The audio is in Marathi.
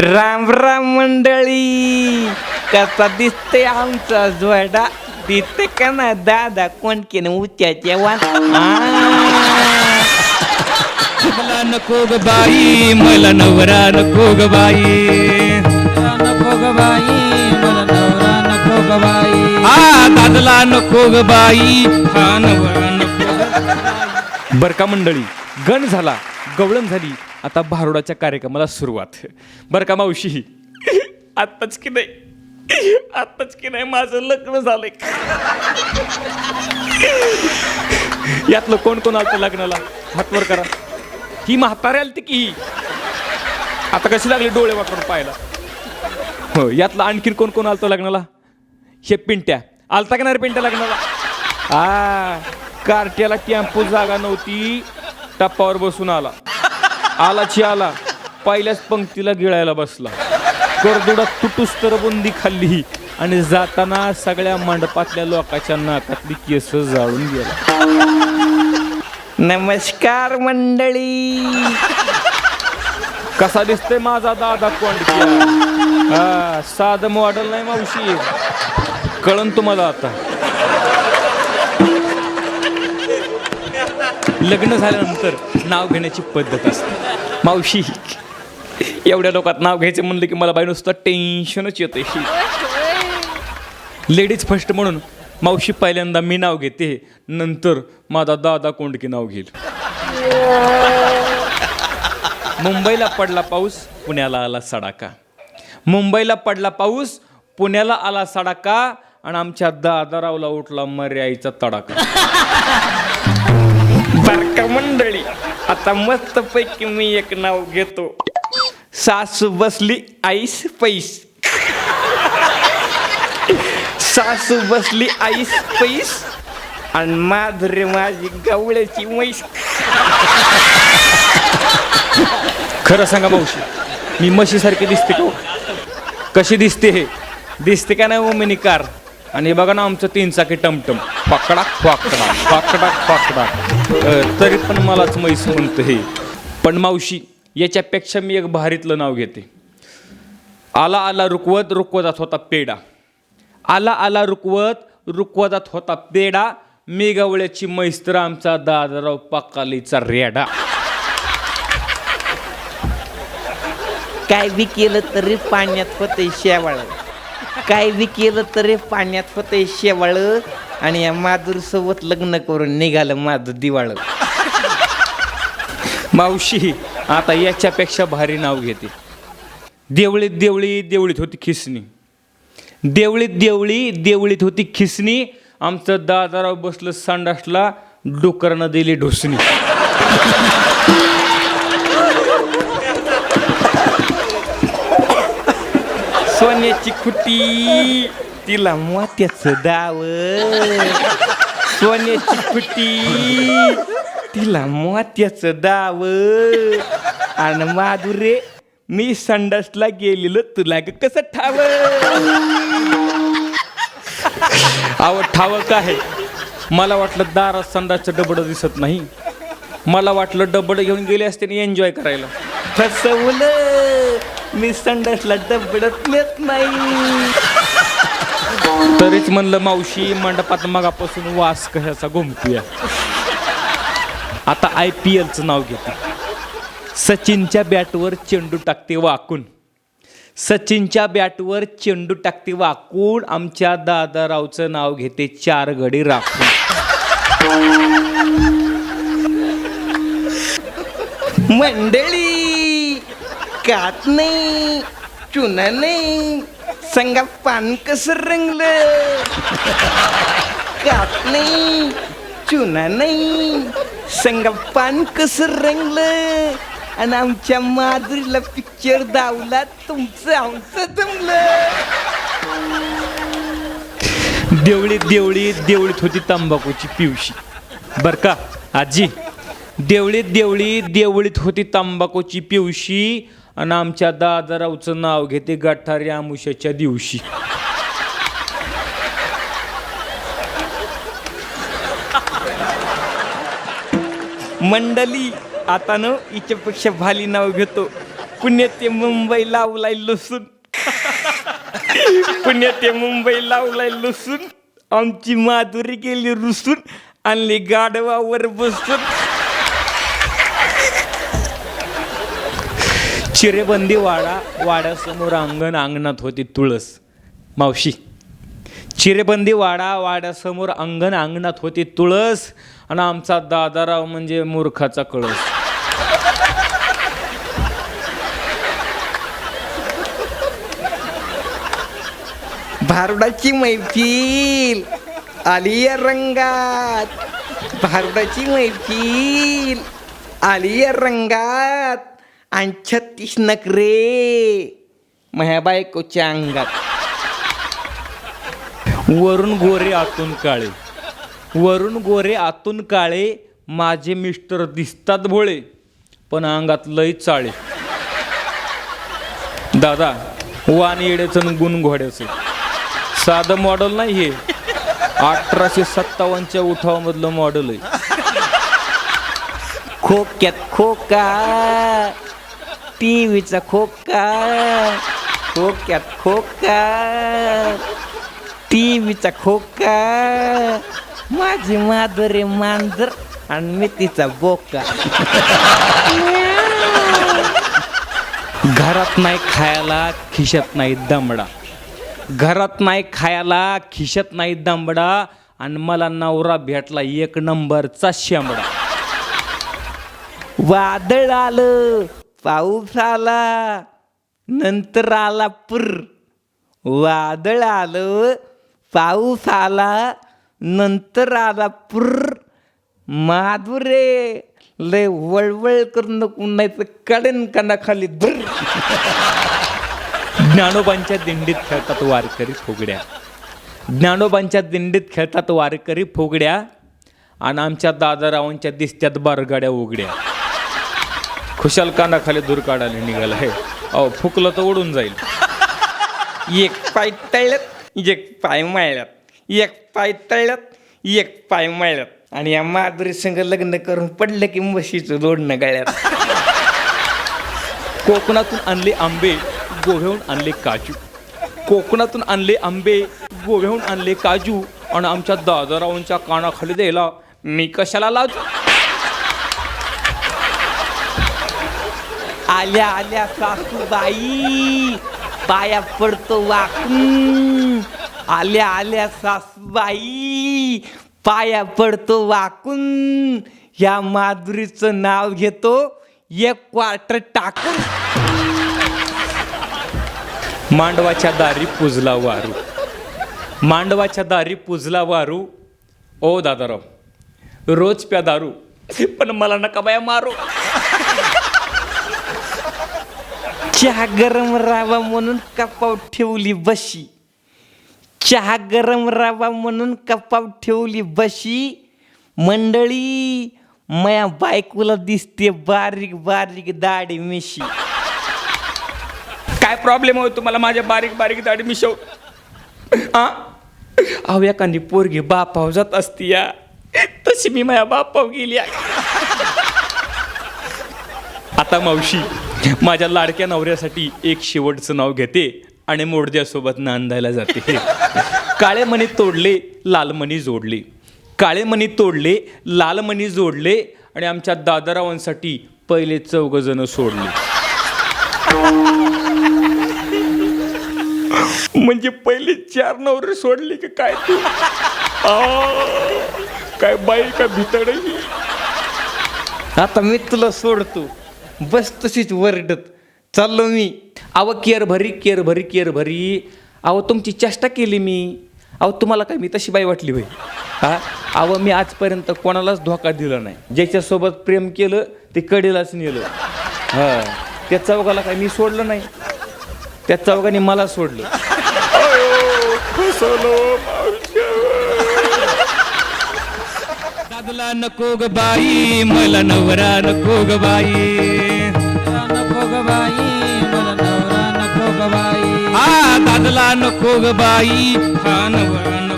राम राम मंडळी. कसा दिसते आमचा जोडा? दिसते का ना? दादा कोणकेन उच्याच्या वाट मला नको ग बाई मला नवरा नको ग बाई. नको ग बाई मला नवरा नको ग बाई हा दादला नको ग बाई. हा नवरा नको बर का मंडळी गण झाला. गवळण झाली. आता भारुडाच्या कार्यक्रमाला सुरुवात. बर का मावशी? आत्ताच की नाही? आत्ताच की नाही? माझं लग्न झालंय. यातलं कोण कोण आलं लग्नाला? हातवर करा. ही म्हातारी आलती की ही? आता कशी लागली डोळे वाकडून पाहायला? हो यातलं आणखीन कोण कोण आलतं लग्नाला? हे पिंट्या. आलता का नाही रे पिंट्या लग्नाला? आ कार्ट्याला टेम्पो जागा नव्हती. टप्पावर बसून आला. आलाची आला. पहिल्याच पंक्तीला गिळायला बसला. करदुडात तुटूस तर बुंदी खाल्ली. आणि जाताना सगळ्या मंडपातल्या लोकांच्या नाकातली केस जाळून गेला. नमस्कार मंडळी. कसा दिसतोय माझा दादा कोंडकिया? हा साधं मॉडेल नाही मावशी. कळन तुम्हाला आता. लग्न झाल्यानंतर नाव घेण्याची पद्धत असते. मावशी एवढ्या लोकात नाव घ्यायचं म्हणलं की मला बाई नुसतं टेन्शनच येते लेडीज फर्स्ट म्हणून मावशी पहिल्यांदा मी नाव घेते नंतर माझा दादा कोंडकी नाव घेईल. मुंबईला पडला पाऊस पुण्याला आला सडाका. मुंबईला पडला पाऊस पुण्याला आला सडाका आणि आमच्या दादारावला उठला मर्याईचा तडाका. बारका मंडळी आता मस्त पैकी मी एक नाव घेतो. सासू बसली आईस पैस. सासू बसली आईस पैस आणि माधुरी माझी गवळ्याची म्हैस. खरं सांगा मावशी मी म्हशीसारखी दिसते का हो? कशी दिसते हे? दिसते का नाही हो मिनी कार? आणि हे बघा ना आमचं तीन चाकी टमटम. पकडा पकडा पकडा पकडा तरी पण मलाच म्हैस म्हणतं हे. पण मावशी याच्यापेक्षा मी एक भारीतलं नाव घेते. आला आला रुकवत रुकवतात होता पेडा आला आला रुकवत रुकवतात होता पेडा मेघावळ्याची गवळ्याची म्हैस तर आमचा दादाराव पाकालीचा रेडा. काय बी केलं तरी पाण्यात होते शेवाळ. काय बी केलं तरी पाण्यात होते शेवाळ आणि या माधुर सोबत लग्न करून निघालं माझं दिवाळ. मावशी आता याच्यापेक्षा भारी नाव घेते. देवळीत देवळी देवळीत होती खिसणी. देवळीत देवळी देवळीत होती खिसणी. आमचं दादाराव बसलं संडासला डुकरानं दिली ढोसणी. सोन्याची खुटी तिला मोत्याचं दाव सोन्याची खुटी तिला मोत्याचं दाव आणि माधुरे मी संडासला गेलेलो तुला ग कसं ठाव? आवड ठावक काय आहे? मला वाटलं दारात संडासचं डबडं दिसत नाही. मला वाटलं डबडं घेऊन गेले असते एन्जॉय करायला. फसवलं. मी संडासला डबडत नेत नाही. तरीच म्हणलं मावशी मंडपात मगापासून वास कशाचा घुमतूया. आता आय पी एलचं नाव घेते. सचिनच्या बॅटवर चेंडू टाकते वाकून. सचिनच्या बॅटवर चेंडू टाकते वाकून. आमच्या दादारावचं नाव घेते चार गडी राखून. मंडळी! कात नाही चुना नाही सांगा पान कसं रंगलं कात नाही चुना नाही सांगा पान कसं रंगलं आणि आमच्या माधुरीला पिक्चर दावला तुमचं आमचं जमलं. देवळीत देवळीत देवळीत होती तंबाखूची पिवशी. बर का आजी? देवळीत देवळीत देवळीत होती तंबाखूची पिवशी. आणि आमच्या दादारावचं नाव घेते गठारी आमुष्याच्या दिवशी. मंडळी आता न हिच्यापेक्षा भाली नाव घेतो. पुण्यात ते मुंबई लावलाय लसूण. पुण्यात ते मुंबई लावलाय लसूण. आमची माधुरी गेली रुसून. आणली गाढवावर बसून. चिरेबंदी वाडा वाड्यासमोर अंगण अंगणात होती तुळस. मावशी चिरेबंदी वाडा वाड्यासमोर अंगण अंगणात होती तुळस आणि आमचा दादाराव म्हणजे मूर्खाचा कळस. भारुडाची मैफिल आली या रंगात. भारुडाची मैफिल आली या रंगात. आणि छत्तीस नकरे माझ्या बायकोच्या अंगात वरून गोरे आतून काळे. वरून गोरे आतून काळे माझे मिस्टर दिसतात भोळे पण अंगात लय चाळे. दादा वान येड्याचं गुण घोड्याचं साधं मॉडेल नाही हे. अठराशे सत्तावन्नच्या उठावामधलं मॉडेल आहे. खोक्यात खोका. टीव्हीचा खोका खोक्यात खोका टीव्हीचा खोका माझी माधुरी मांजर आणि मी तिचा बोका. घरात नाही खायला खिशात नाही दमडा. घरात नाही खायला खिशात नाही दमडा आणि मला नवरा भेटला एक नंबरचा शेंबडा. वादळ आलं. पाऊस आला नंतर आला पुर. वादळ आलं पाऊस आला नंतर आला पुर. माधुरे लय वळवळ करून नको कडेन कणाखाली धुर. ज्ञानोबांच्या दिंडीत खेळतात वारकरी फुगड्या. ज्ञानोबांच्या दिंडीत खेळतात वारकरी फुगड्या. आणि आमच्या दादारावांच्या दिसत्यात बारगाड्या उघड्या. खुशाल कानाखाली दूर काढायला निघाला हे अहो फुकलं तर उडून जाईल. एक पाय तळल्यात एक पाय माळ्यात एक पाय तळल्यात एक पाय माळ्यात आणि या माधुरी संघ लग्न करून पडलं की म्हशीचं जोडणं गळ्यात. कोकणातून आणले आंबे गोव्याहून आणले काजू. कोकणातून आणले आंबे गोव्याहून आणले काजू. आणि आमच्या दादारावांच्या कानाखाली द्यायला मी कशाला लाजू? आल्या आल्या सासूबाई पाया पडतो वाकून आल्या आल्या सासूबाई पाया पडतो वाकून या माधुरीचं नाव घेतो एक क्वार्टर टाकून मांडवाच्या दारी पुजला वारू. मांडवाच्या दारी पुजला वारू. ओ दादाराव रोज प्या दारू. पण मला नका बाया मारू. चहा गरम राहावा म्हणून कपाव ठेवली बशी. चहा गरम राहावा म्हणून कपाव ठेवली बशी. मंडळी माया बायकोला दिसते बारीक बारीक दाढी मिशी. काय प्रॉब्लेम होतो तुम्हाला माझ्या बारीक बारीक दाढी मिशव? आ? अहो एखादी पोरगी बापाव जात असती या तशी मी माझ्या बापाव गेली आहे. आता मावशी माझ्या लाडक्या नवऱ्यासाठी एक शेवटचं नाव घेते आणि मोडद्यासोबत नांदायला जाते. काळे मणी तोडले लालमणी जोडले. काळे मणी तोडले लालमणी जोडले आणि आमच्या दादारावांसाठी पहिले चौघजण सोडले. म्हणजे पहिले चार नवरे सोडले की काय तू? काय बाई का भितड आता मी तुला सोडतो. बस तशीच वरडत. चाललो मी. अहो केअर भरी केअर भरी केअर भरी. अहो तुमची चेष्टा केली मी. अहो तुम्हाला काय मी तशी बाई वाटली बाई हा? अहो मी आजपर्यंत कोणालाच धोका दिला नाही. ज्याच्यासोबत प्रेम केलं ते कडेलाच नेलं. हा. त्या चौघाला काय मी सोडलं नाही. त्या चौघांनी मला सोडलं. दादला नको ग बाई मला नवरा नको ग बाई. बाई मला नवरा नको ग बाई हा दादला नको ग बाई हा नवरा नको